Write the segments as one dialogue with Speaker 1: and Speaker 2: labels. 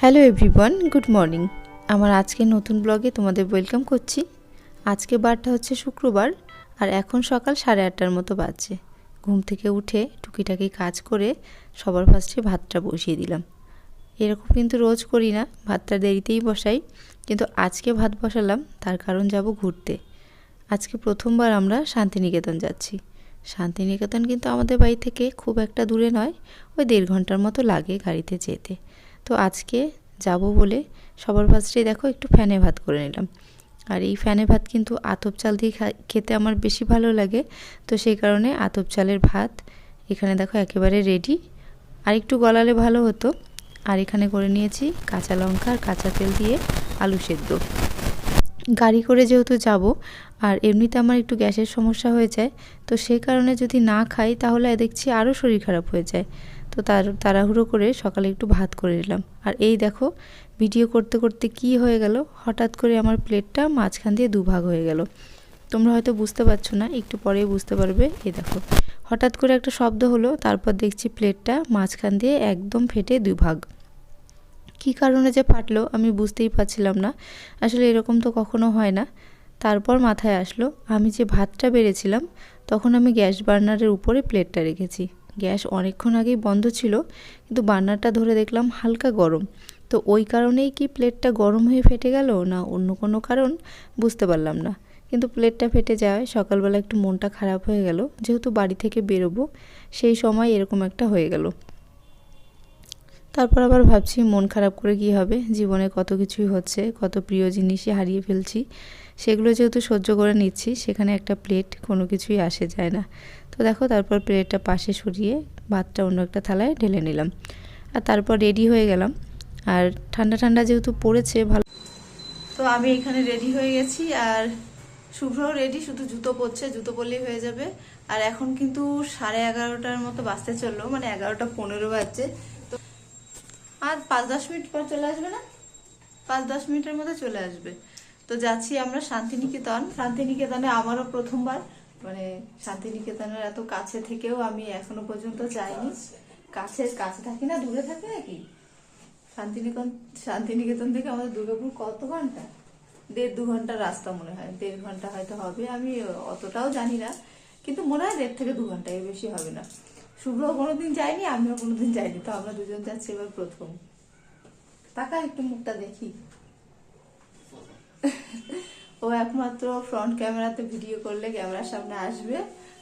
Speaker 1: Hello everyone good morning আমার আজকে নতুন ব্লগে তোমাদের ওয়েলকাম করছি। আজকে বারটা হচ্ছে শুক্রবার, আর এখন সকাল সাড়ে আটটার মতো বাজছে। ঘুম থেকে উঠে টুকিটাকি কাজ করে সবার ফার্স্টে ভাতটা বসিয়ে দিলাম। এরকম কিন্তু রোজ করি না, ভাতটা দেরিতেই বসাই, কিন্তু আজকে ভাত বসালাম, তার কারণ যাব ঘুরতে। আজকে প্রথমবার আমরা শান্তিনিকেতন যাচ্ছি। শান্তিনিকেতন কিন্তু আমাদের বাড়ি থেকে খুব একটা দূরে নয়, ওই দেড় ঘণ্টার মতো লাগে গাড়িতে যেতে। তো আজকে যাব বলে সবার ফার্স্টেই দেখো একটু ফ্যানে ভাত করে নিলাম। আর এই ফ্যানে ভাত কিন্তু আতপ চাল দিয়ে খেতে আমার বেশি ভালো লাগে। তো সেই কারণে আতপ চালের ভাত এখানে দেখো একেবারে রেডি আর একটু গলালে ভালো হতো। আর এখানে করে নিয়েছি কাঁচা লঙ্কা আর কাঁচা তেল দিয়ে আলু সেদ্ধ। গাড়ি করে যেহেতু যাব, আর এমনিতে আমার একটু গ্যাসের সমস্যা হয়ে যায়, তো সেই কারণে যদি না খাই তাহলে দেখছি আরও শরীর খারাপ হয়ে যায়। তো তার, তাড়াহুড়ো করে সকালে একটু ভাত করে নিলাম। আর এই দেখো ভিডিও করতে করতে কি হয়ে গেল? হঠাৎ করে আমার প্লেটটা মাঝখান দিয়ে দুভাগ হয়ে গেল। তোমরা হয়তো বুঝতে পারছ না, একটু পরেই বুঝতে পারবে। এই দেখো, হঠাৎ করে একটা শব্দ হলো, তারপর দেখছি প্লেটটা মাঝখান দিয়ে একদম ফেটে দুভাগ। কী কারণে যে ফাটলো আমি বুঝতেই পারছিলাম না। আসলে এরকম তো কখনো হয় না। তারপর মাথায় আসলো, আমি যে ভাতটা বেড়েছিলাম, তখন আমি গ্যাস বার্নারের উপরে প্লেটটা রেখেছি। গ্যাস অনেকক্ষণ আগেই বন্ধ ছিল, কিন্তু বার্নারটা ধরে দেখলাম হালকা গরম। তো ওই কারণেই কি প্লেটটা গরম হয়ে ফেটে গেল না অন্য কোনো কারণ বুঝতে পারলাম না। কিন্তু প্লেটটা ফেটে যাওয়ায় সকালবেলা একটু মনটা খারাপ হয়ে গেল, যেহেতু বাড়ি থেকে বেরোবো, সেই সময় এরকম একটা হয়ে গেল। তারপর আবার ভাবছি, মন খারাপ করে কী হবে? জীবনে কত কিছুই হচ্ছে, কত প্রিয় জিনিসই হারিয়ে ফেলছি। সেগুলো যেহেতু সহ্য করে নিচ্ছি, সেখানে একটা প্লেট কোনো কিছুই আসে যায় না। তো দেখো, তারপর প্লেটটা পাশে সরিয়ে ভাতটা অন্য একটা থালায় ঢেলে নিলাম। আর তারপর রেডি হয়ে গেলাম। আর ঠান্ডা ঠান্ডা যেহেতু পড়েছে, ভালো তো আমি এখানে রেডি হয়ে গেছি। আর শুভ্রও রেডি শুধু জুতো পরছে, জুতো পরলেই হয়ে যাবে। আর এখন কিন্তু সাড়ে এগারোটার মতো বাজতে চলল মানে এগারোটা পনেরো বাজছে। আর পাঁচ দশ মিনিট পর চলে আসবে না? পাঁচ দশ মিনিটের মধ্যে চলে আসবে। তো যাচ্ছি আমরা শান্তিনিকেতন। শান্তিনিকেতনে আমারও প্রথমবার। মানে শান্তিনিকেতনের এত কাছে থেকেও আমি এখনও পর্যন্ত যাইনি। কাছে কাছে থাকি না, দূরে থাকি নাকি? শান্তিনিকেতন শান্তিনিকেতন থেকে আমাদের দুর্গাপুর কত ঘণ্টা? দেড় দু ঘণ্টার রাস্তা মনে হয়। দেড় ঘণ্টা হয়তো হবে, আমি অতটাও জানি না। কিন্তু মনে হয় দেড় থেকে দু ঘণ্টা এর বেশি হবে না। শুভ্র কোনোদিন যায়নি, আমিও কোনোদিন যাইনি, তো আমরা দুজন যাচ্ছি এবার প্রথম। তাকা একটু মুখটা দেখি। ও একমাত্র ফ্রন্ট ক্যামেরাতে ভিডিও করলে ক্যামেরার সামনে আসবে,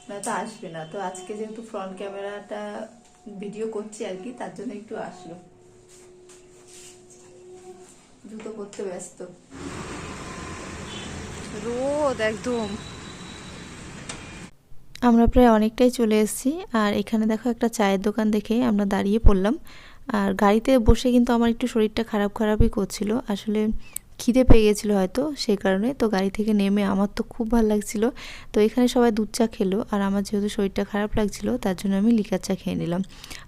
Speaker 1: না তো আসবে না। তো আজকে যেহেতু ফ্রন্ট ক্যামেরাটা ভিডিও করছি আর কি, তার জন্য একটু আসলো। জুতো করতে ব্যস্ত। রোদ একদম। আমরা প্রায় অনেকটাই চলে এসেছি। আর এখানে দেখো একটা চায়ের দোকান দেখে আমরা দাঁড়িয়ে পড়লাম। আর গাড়িতে বসে কিন্তু আমার একটু শরীরটা খারাপ খারাপই করছিল। আসলে খিদে পেয়ে গেছিল হয়তো সেই কারণে। তো গাড়ি থেকে নেমে আমার তো খুব ভালো লাগছিল। তো এখানে সবাই দুধ চা খেলো। আর আমার যেহেতু শরীরটা খারাপ লাগছিল, তার জন্য আমি লিকার চা খেয়ে নিলাম।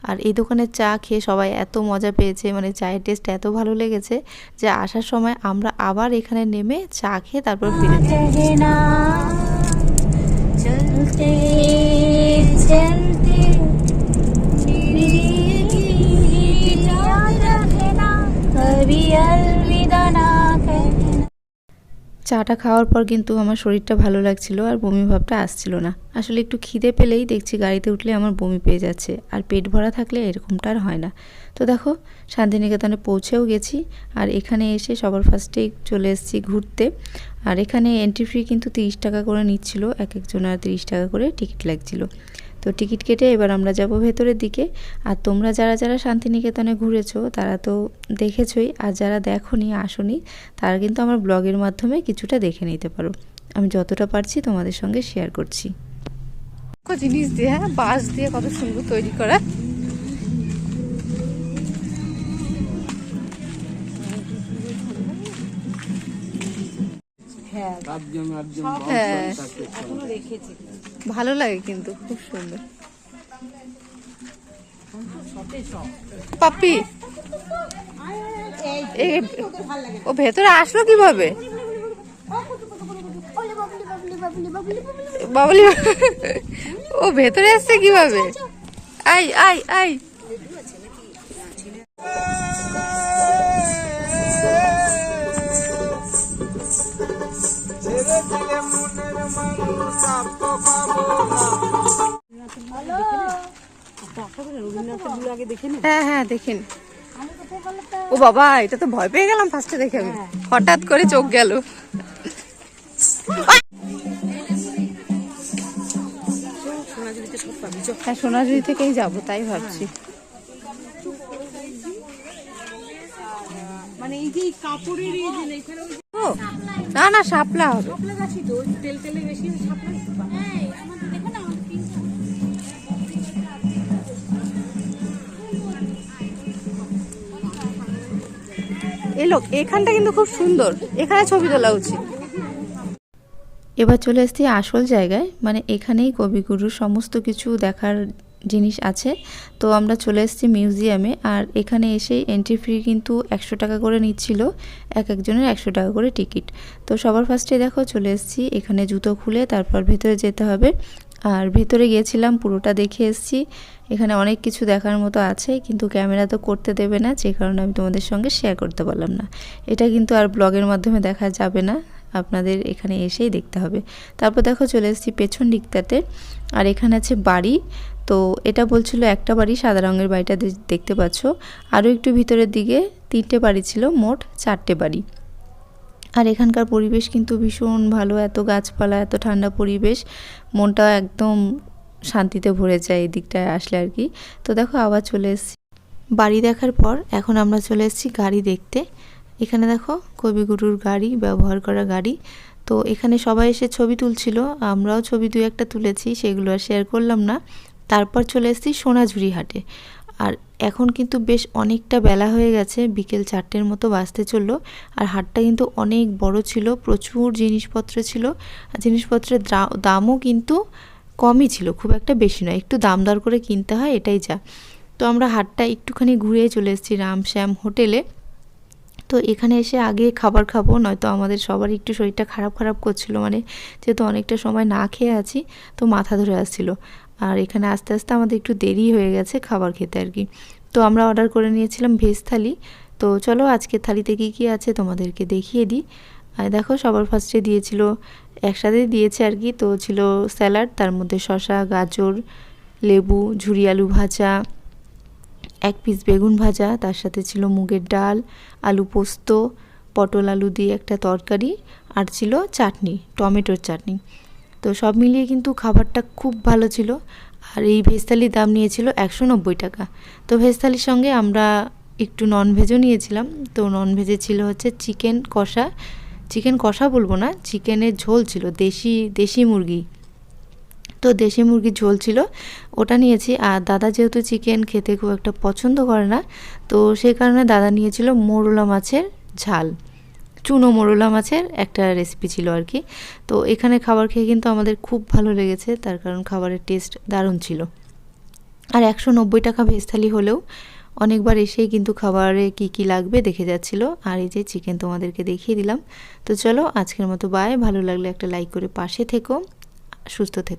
Speaker 1: আর এই দোকানের চা খেয়ে সবাই এত মজা পেয়েছে। মানে চায়ের টেস্ট এত ভালো লেগেছে যে আসার সময় আমরা আবার এখানে নেমে চা খেয়ে তারপর ফিরে
Speaker 2: stay still.
Speaker 1: চাটা খাওয়ার পর কিন্তু আমার শরীরটা ভালো লাগছিল আর বমি ভাবটা আসছিল না। আসলে একটু খিদে পেলেই দেখছি গাড়িতে উঠলে আমার বমি পেয়ে যাচ্ছে আর পেট ভরা থাকলে এরকমটা আর হয় না। তো দেখো, শান্তিনিকেতনে পৌঁছেও গেছি আর এখানে এসে সবার ফার্স্টেই চলে এসেছি ঘুরতে। আর এখানে এন্ট্রি ফি কিন্তু তিরিশ টাকা করে নিচ্ছিল এক একজনের তিরিশ টাকা করে টিকিট লাগছিল। তো টিকিট কেটে এবার আমরা যাব ভেতরের দিকে। আর তোমরা যারা যারা শান্তিনিকেতনে ঘুরেছো তারা তো দেখেছই। আর যারা দেখোনি আসোনি তারা কিন্তু আমার ব্লগের মাধ্যমে কিছুটা দেখে নিতে পারো। আমি যতটা পারছি তোমাদের সঙ্গে শেয়ার করছি। জিনিস দিয়ে হ্যাঁ বাঁশ দিয়ে কত সুন্দর তৈরি করা। হ্যাঁ ভালো লাগে কিন্তু খুব সুন্দর পাপি ও ভেতরে আসলো কীভাবে ও ভেতরে আসছে কীভাবে আই আই আই হ্যাঁ হ্যাঁ দেখেন। ও বাবা, এটা তো ভয় পেয়ে গেলাম ফার্স্টে দেখে আমি। হঠাৎ করে চোখ গেল। হ্যাঁ সোনাঝুরি থেকেই যাব, তাই ভাবছি।
Speaker 3: মানে এই যে কাপড়ের
Speaker 1: না না শাপলা হবে। লোক এখানটা কিন্তু খুব সুন্দর। এখানে ছবি তোলা উচিত। এবার চলে এসেছি আসল জায়গায় মানে এখানেই কবিগুরুর সমস্ত কিছু দেখার জিনিস আছে। তো আমরা চলে এসেছি মিউজিয়ামে আর এখানে এসেই এন্ট্রি ফি কিন্তু একশো টাকা করে নিচ্ছিল। এক একজনের একশো টাকা করে টিকিট তো সবার ফার্স্টে দেখো চলে এসেছি। এখানে জুতো খুলে তারপর ভেতরে যেতে হবে। আর ভেতরে গিয়েছিলাম, পুরোটা দেখে এসেছি। এখানে অনেক কিছু দেখার মতো আছে, কিন্তু ক্যামেরা তো করতে দেবে না, যে কারণে আমি তোমাদের সঙ্গে শেয়ার করতে পারলাম না। এটা কিন্তু আর ব্লগের মাধ্যমে দেখা যাবে না। আপনাদের এখানে এসেই দেখতে হবে। তারপর দেখো চলে এসেছি পেছন দিকটাতে, আর এখানে আছে বাড়ি। তো এটা বলছিল একটা বাড়ি, সাদা রঙের বাড়িটা দেখতে পাচ্ছ। আরও একটু ভিতরের দিকে তিনটে বাড়ি ছিল, মোট চারটে বাড়ি। আর এখানকার পরিবেশ কিন্তু ভীষণ ভালো, এত গাছপালা, এত ঠান্ডা পরিবেশ। মনটা একদম শান্তিতে ভরে যায় এই দিকটায় আসলে আর কি। তো দেখো আবার চলে এসেছি। বাড়ি দেখার পর এখন আমরা চলে এসেছি গাড়ি দেখতে। এখানে দেখো কবিগুরুর গাড়ি, ব্যবহার করা গাড়ি। তো এখানে সবাই এসে ছবি তুলছিল, আমরাও ছবি দুই একটা তুলেছি, সেগুলো আর শেয়ার করলাম না। তারপর চলে এসেছি সোনাঝুরি হাটে। আর এখন কিন্তু বেশ অনেকটা বেলা হয়ে গেছে, বিকেল চারটের মতো বাজতে চলল। আর হাটটা কিন্তু অনেক বড় ছিল, প্রচুর জিনিসপত্র ছিল। আর জিনিসপত্রের দা- দামও কিন্তু কমই ছিল, খুব একটা বেশি নয়, একটু দাম দর করে কিনতে হয়, এটাই যা। তো আমরা হাটটা একটুখানি ঘুরে চলে এসেছি রামশ্যাম হোটেলে। তো এখানে এসে আগে খাবার খাব, নয়তো আমাদের সবার একটু শরীরটা খারাপ খারাপ করছিল। মানে যেহেতু অনেকটা সময় না খেয়ে আছি, তো মাথা ধরে আসছিল। আর এখানে আস্তে আস্তে আমাদের একটু দেরি হয়ে গেছে খাবার খেতে আর কি। তো আমরা অর্ডার করে নিয়েছিলাম ভেজ থালি। তো চলো আজকের থালিতে কী কী আছে তোমাদেরকে দেখিয়ে দিই। আর দেখো সবার ফার্স্টে দিয়েছিল, একসাথে দিয়েছে আর কি। তো ছিল স্যালাড, তার মধ্যে শসা, গাজর, লেবু, ঝুরি আলু ভাজা এক পিস বেগুন ভাজা, তার সাথে ছিল মুগের ডাল, আলু পোস্ত, পটল আলু দিয়ে একটা তরকারি আর ছিল চাটনি, টমেটোর চাটনি। তো সব মিলিয়ে কিন্তু খাবারটা খুব ভালো ছিল আর এই ভেজ থালির দাম নিয়েছিল একশো নব্বই টাকা। তো ভেজ থালির সঙ্গে আমরা একটু ননভেজও নিয়েছিলাম। তো ননভেজে ছিল হচ্ছে চিকেন কষা। চিকেন কষা বলব না, চিকেনের ঝোল ছিল, দেশি দেশি মুরগি। তো দেশি মুরগির ঝোল ছিল। ওটা নিয়েছি। আর দাদা যেহেতু চিকেন খেতে খুব একটা পছন্দ করে না, তো সেই কারণে দাদা নিয়েছিল মোরলা মাছের ঝাল। চুনো মোরলা মাছের একটা রেসিপি ছিল আর কি। তো এখানে খাবার খেয়ে কিন্তু আমাদের খুব ভালো লেগেছে, তার কারণ খাবারের টেস্ট দারুণ ছিল। আর একশো নব্বই টাকা ভেজ থালি হলেও অনেকবার এসেই কিন্তু খাবারে কি কি লাগবে দেখে যাচ্ছিল। আর এই যে চিকেন তোমাদেরকে দেখিয়ে দিলাম। তো চলো আজকের মতো বাই ভালো লাগলে একটা লাইক করে পাশে থেকো। সুস্থ থেকো।